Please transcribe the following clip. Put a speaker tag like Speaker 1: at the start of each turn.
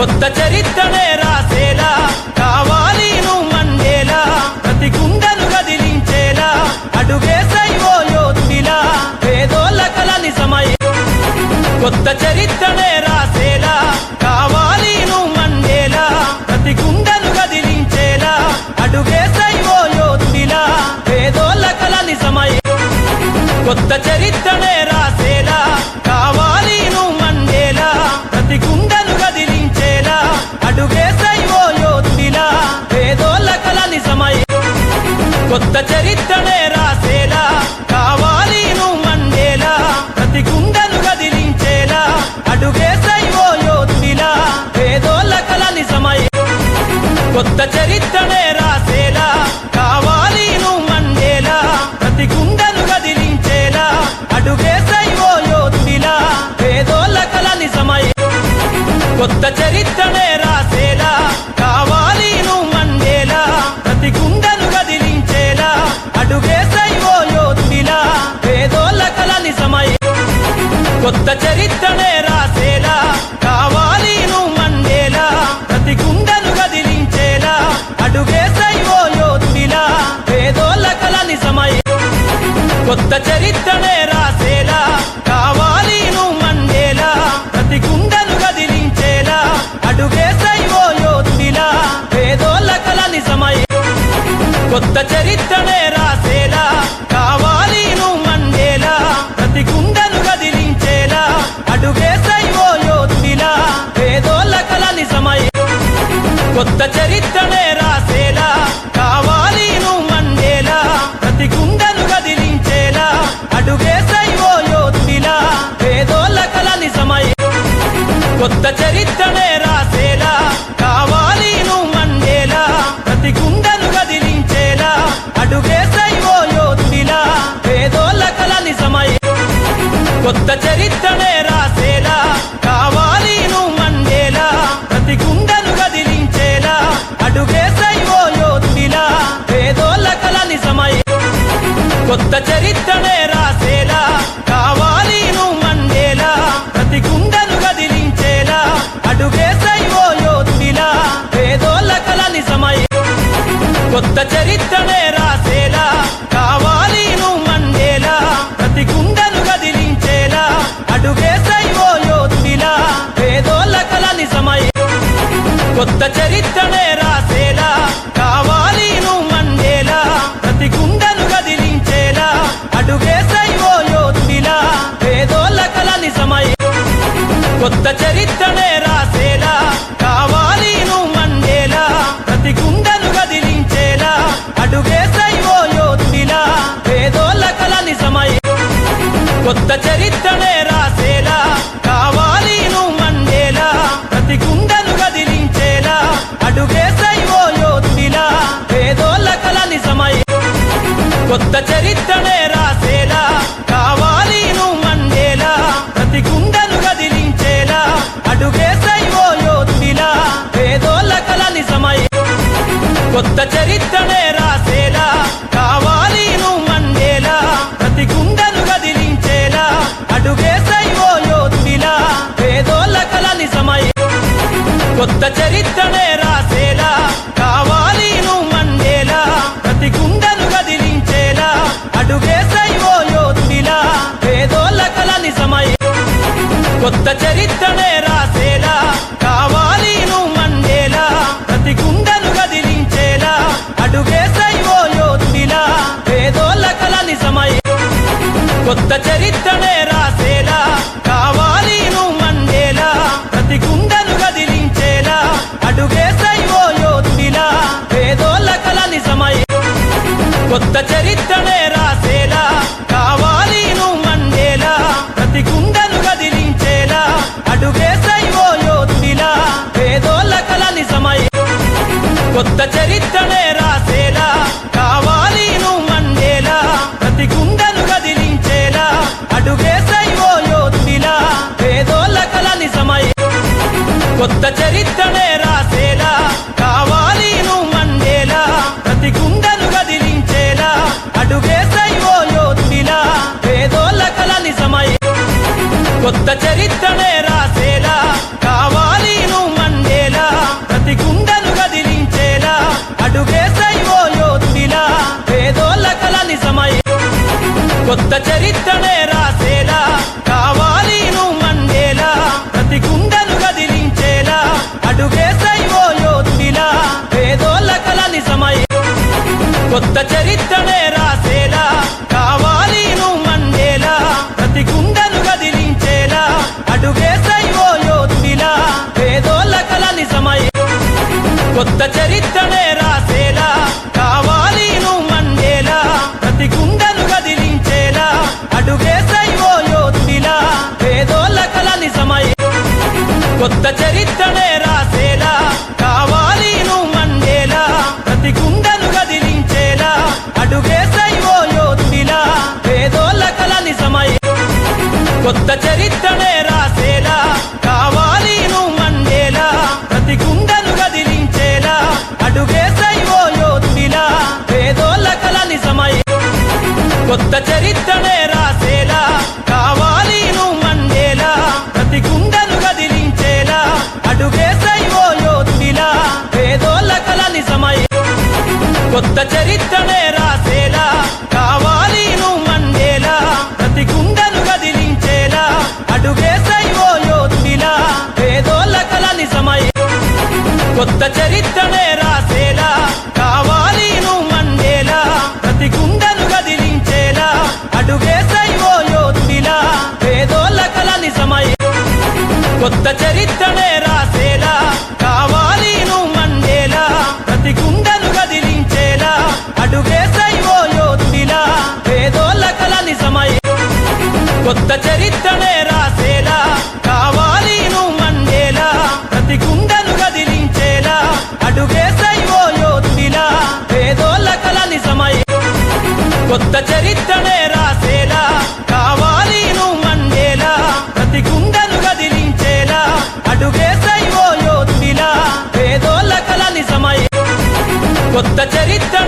Speaker 1: కొత్త చరిత్రనే రాసేలా కావాలి నువ్వు మండేలా ప్రతి గుండెను కదిలించేలా అడుగేసై ఓ యోధుడిలా పేదోళ్ళ కల నిజమై కొత్త చరిత్రనే రాసేలా కావాలి నువ్వు మండేలా ప్రతి గుండెను కదిలించేలా అడుగేసై ఓ యోధుడిలా పేదోళ్ళ కల నిజమై కొత్త చరిత్రనే కొత్త చరిత్రనే రాసేలా కావాలి నువ్వు మండేలా ప్రతి గుండెను కదిలించేలా అడుగే ఓ యోధుడిలా పేదోళ్ళ కలని నిజమై కొత్త చరిత్రనే రాసేలా కావాలి నువ్వు మండేలా ప్రతి గుండెను కదిలించేలా అడుగే ఓ యోధుడిలా పేదోళ్ళ కలని నిజమై కొత్త చరిత్రనే కొత్త చరిత్రనే రాసేలా కావాలి నువ్వు మండేలా ప్రతి గుండెను గదిలించేలా అడుగేసై ఓ యోధుడిలా పేదోళ్ళ కల నిజమై కొత్త చరిత్రనే రాసేలా కావాలి నువ్వు మండేలా ప్రతి గుండెను గదిలించేలా అడుగేసై ఓ యోధుడిలా పేదోళ్ళ కల నిజమై కొత్త చరిత్రనే చరిత్రనే రాసేలా కావాలి నువ్వు మండేలా ప్రతి గుండెను కదిలించేలా అడుగేసై ఓ యోధుడిలా పేదోళ్ళ కల నిజమై కొత్త చరిత్రనే రా కొత్త చరిత్రనే కొత్త చరిత్రనే రాసేలా కావాలి నువ్వు మండేలా ప్రతి గుండెను కదిలించేలా అడుగేసై ఓ యోధుడిలా పేదోళ్ళ కల నిజమై కొత్త అడుగేసైవో కొత్త చరిత్రనే రాసేలా కావాలి నువ్వు మండేలా ప్రతి గుండెను కదిలించేలా అడుగేసైవో యోధిలా పేదోళ్ళ కల నిజమై. కొత్త చరిత్రనే రాసేలా కావాలి నువ్వు మండేలా ప్రతి గుండెను కదిలించేలా అడుగేసైవో యోధిలా పేదోళ్ళ కల నిజమై. కొత్త కొత్త చరిత్రనే రాసేలా కావాలి నువ్వు మండేలా ప్రతి గుండెను కదిలించేలా అడుగేసైవో యోధుడిలా పేదోళ్ళ కలని సమయం. కొత్త చరిత్రనే కొత్త చరిత్రనే రాసేలా కావాలి నువ్వు మండేలా ప్రతి గుండెను కదిలించేలా అడుగేసై ఓ యోధుడిలా పేదోళ్ళ కల నిజమై కొత్త చరిత్రనే రాసేలా కావాలి నువ్వు మండేలా ప్రతి గుండెను కదిలించేలా అడుగేసై ఓ యోధుడిలా పేదోళ్ళ కల నిజమై కొత్త కొత్త చరిత్రనే రాసేలా కావాలి నువ్వు మండేలా ప్రతి గుండెను కదిలించేలా అడుగే సైవో యోధిలా పేదోళ్ళ కళ సమయం కొత్త చరిత్ర